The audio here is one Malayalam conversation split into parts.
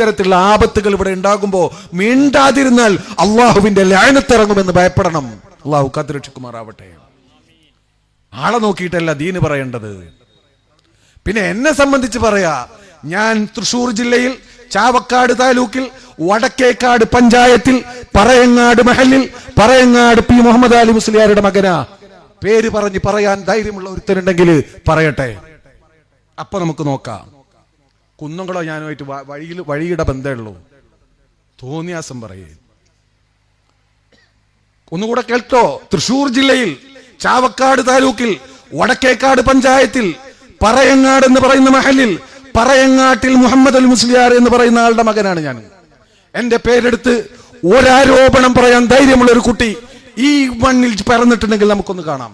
ഇത്തരത്തിലുള്ള ആപത്തുകൾ ഇവിടെ ഉണ്ടാകുമ്പോൾ മിണ്ടാതിരുന്നാൽ അള്ളാഹുവിന്റെ ലാനത്തിറങ്ങുമെന്ന് ഭയപ്പെടണം. അള്ളാഹു കാത്തുരക്ഷിക്കുമാറാവട്ടെ. ആളെ നോക്കിയിട്ടല്ല ദീന് പറയേണ്ടത്. പിന്നെ എന്നെ സംബന്ധിച്ച് പറയാ ഞാൻ തൃശൂർ ജില്ലയിൽ ചാവക്കാട് താലൂക്കിൽ വടക്കേക്കാട് പഞ്ചായത്തിൽ പറയങ്ങാട് മഹലിൽ പറയങ്ങാട് പി മുഹമ്മദ് അലി മുസ്ലിയാരുടെ മകനാ. പേര് പറഞ്ഞ് പറയാൻ ധൈര്യമുള്ള ഒരുത്തരുണ്ടെങ്കിൽ പറയട്ടെ. അപ്പൊ നമുക്ക് നോക്കാം. കുന്നംകുളം ഞാനുമായിട്ട് വഴിയിൽ വഴിയുടെ ബന്ധമുള്ളൂ തോന്നിയാസം പറയേ ഒന്നുകൂടെ കേൾക്കോ തൃശൂർ ജില്ലയിൽ ചാവക്കാട് താലൂക്കിൽ വടക്കേക്കാട് പഞ്ചായത്തിൽ പറയങ്ങാട് എന്ന് പറയുന്ന മഹലിൽ പറയങ്ങാട്ടിൽ മുഹമ്മദ് അൽ മുസ്ലിയാർ എന്ന് പറയുന്ന ആളുടെ മകനാണ് ഞാൻ. എന്റെ പേരെടുത്ത് ഒരാരോപണം പറയാൻ ധൈര്യമുള്ള ഒരു കുട്ടി ഈ മണ്ണിൽ പിറന്നിട്ടുണ്ടെങ്കിൽ നമുക്കൊന്ന് കാണാം.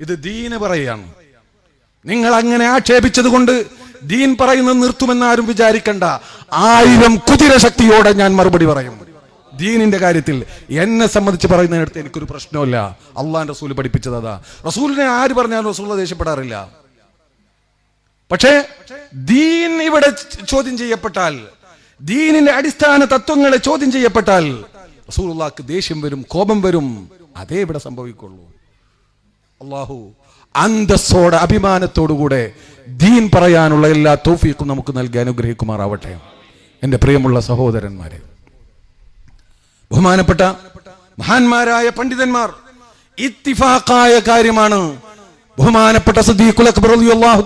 ഇത് ദീന പറയാണ് നിങ്ങൾ അങ്ങനെ ആക്ഷേപിച്ചത് കൊണ്ട് ദീൻ പറയുന്നത് നിർത്തുമെന്ന് ആരും വിചാരിക്കണ്ട. ആയിരം കുതിര ശക്തിയോടെ ഞാൻ മറുപടി പറയും. ദീനിന്റെ കാര്യത്തിൽ എന്നെ സംബന്ധിച്ച് പറയുന്നതിനടുത്ത് എനിക്കൊരു പ്രശ്നമില്ല അള്ളാൻ റസൂൽ പഠിപ്പിച്ചത് അതാ. റസൂലിനെ ആര് പറഞ്ഞാലും റസൂൽ ദേഷ്യപ്പെടാറില്ല. പക്ഷേ ദീൻ ഇവിടെ ചോദ്യം ചെയ്യപ്പെട്ടാൽ ദീനിന്റെ അടിസ്ഥാന തത്വങ്ങളെ ചോദ്യം ചെയ്യപ്പെട്ടാൽ റസൂലുള്ളാക്ക് ദേഷ്യം വരും കോപം വരും. അതേ ഇവിടെ സംഭവിക്കുള്ളൂ. അള്ളാഹു അന്തസ്സോടെ അഭിമാനത്തോടുകൂടെ ദീൻ പറയാനുള്ള എല്ലാ തോഫീക്കും നമുക്ക് നൽകി അനുഗ്രഹിക്കുമാറാവട്ടെ. എന്റെ പ്രിയമുള്ള സഹോദരന്മാരെ ബഹുമാനപ്പെട്ട മഹാന്മാരായ പണ്ഡിതന്മാർ ഇത്തിഫാക്കായ കാര്യമാണ്. ബഹുമാനപ്പെട്ട സദീഖുൽ അക്ബർ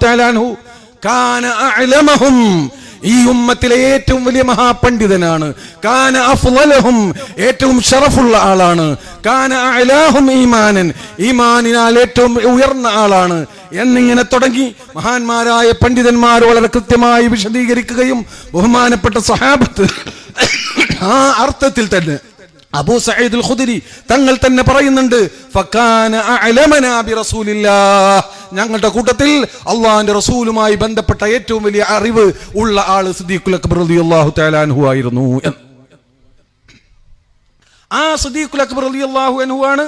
തആല കാന ഈ ഉമ്മത്തിലെ ഏറ്റവും വലിയ മഹാപണ്ഡിതനാണ്. കാന അഫ്ളലഹും ഏറ്റവും ഷറഫുള്ള ആളാണ്. കാന അലാഹും ഈമാനൻ. ഈമാനിനാൽ ഏറ്റവും ഉയർന്ന ആളാണ്. എന്നിങ്ങനെ തുടങ്ങി മഹാന്മാരായ പണ്ഡിതന്മാർ വളരെ കൃത്യമായി വിശദീകരിക്കുകയും ബഹുമാനപ്പെട്ട സഹാബത്ത് ആ അർത്ഥത്തിൽ തന്നെ അബൂ സഹീദുൽ ഖുദരി തങ്ങൾ തന്നെ പറയുന്നുണ്ട് ഫക്കാന അഅലമനാ ബിറസൂലില്ലാഹ്. ഞങ്ങളുടെ കൂട്ടത്തിൽ അള്ളാഹിന്റെ റസൂലുമായി ബന്ധപ്പെട്ട ഏറ്റവും വലിയ അറിവ് ഉള്ള ആൾ സിദ്ദീഖുൽ അക്ബർ റളിയല്ലാഹു തആല അൻഹു ആയിരുന്നു. ആ സിദ്ദീഖുൽ അക്ബർ അലി അള്ളാഹു അൻഹു ആണ്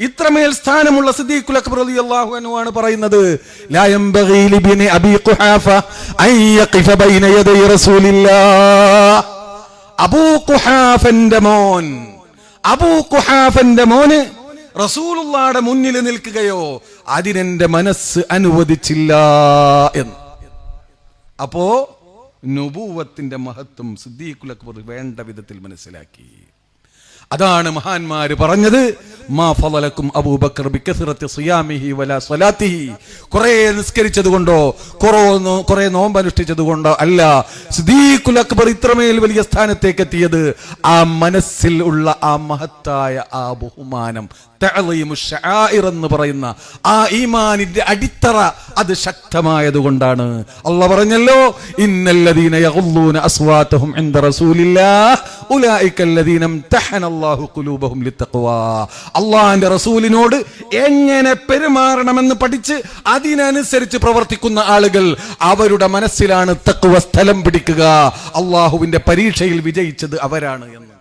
ഇത്രമേൽ സ്ഥാനമുള്ള സിദ്ദീഖുൽ അക്ബർ റളിയല്ലാഹു അൻഹു ആണ് പറയുന്നത് ലാ യംബഗി ലിബ്നി അബീ ഖുഹാഫ അൻ യഖിഫ ബൈന യദൈ റസൂലില്ലാഹ് അബൂ ഖുഹാഫന്റെ മോൻ അബൂ ഖുഹാഫന്റെ മോന് റസൂലുള്ളാഹിയുടെ മുന്നിൽ നിൽക്കുകയോ അതിനെന്റെ മനസ്സ് അനുവദിച്ചില്ല എന്ന്. അപ്പോ നുപൂവത്തിന്റെ മഹത്വം സിദ്ദീഖുൽ അക്ബർ വേണ്ട വിധത്തിൽ മനസ്സിലാക്കി. അതാണ് മഹാന്മാര് പറഞ്ഞത് മാ ഫളലക്കും അബൂബക്കർ സിയാമിഹി വലാ സ്വലാത്തിഹി. കുറേ നിസ്കരിച്ചത് കൊണ്ടോ കുറോ കുറെ നോമ്പ് അനുഷ്ഠിച്ചത് കൊണ്ടോ അല്ല സിദ്ദീഖുൽ അക്ബർ ഇത്രമേൽ വലിയ സ്ഥാനത്തേക്ക് എത്തിയത് ആ മനസ്സിൽ ഉള്ള ആ മഹത്തായ ആ ബഹുമാനം എന്ന് പറയുന്ന ആ ഈമാനിന്റെ അടിത്തറ അത് ശക്തമായത് കൊണ്ടാണ് അള്ള പറഞ്ഞല്ലോ ഇന്നല്ലദീന യഗുല്ലൂന അസ്വാതഹും ഇൻദ ഖുലൂബഹും റസൂലിനോട് എങ്ങനെ പെരുമാറണമെന്ന് പഠിച്ച് അതിനനുസരിച്ച് പ്രവർത്തിക്കുന്ന ആളുകൾ അവരുടെ മനസ്സിലാണ് തഖ്വ സ്ഥലം പിടിക്കുക. അള്ളാഹുവിന്റെ പരീക്ഷയിൽ വിജയിച്ചത് അവരാണ് എന്ന്.